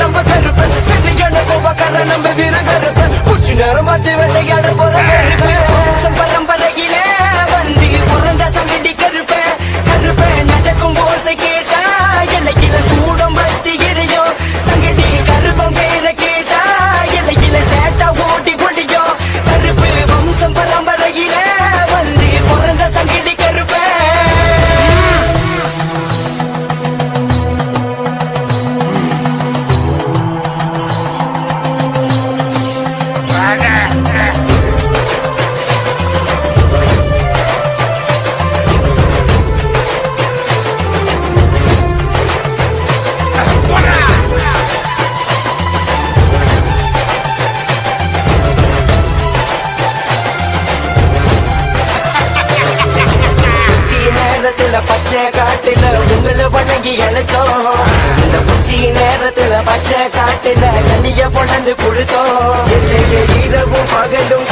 நம்ம கருப்பன் சிறிய கோபக்காரன் நம்ம வீர கருப்பன் குச்சி நேரம் மாத்தி பச்சை காட்டுல உங்களை வணங்கி எனக்கும் இந்த உச்சி நேரத்துல பச்சை காட்டுல கண்ணிய பொழந்து கொடுத்தோம். இரவும் பகலும்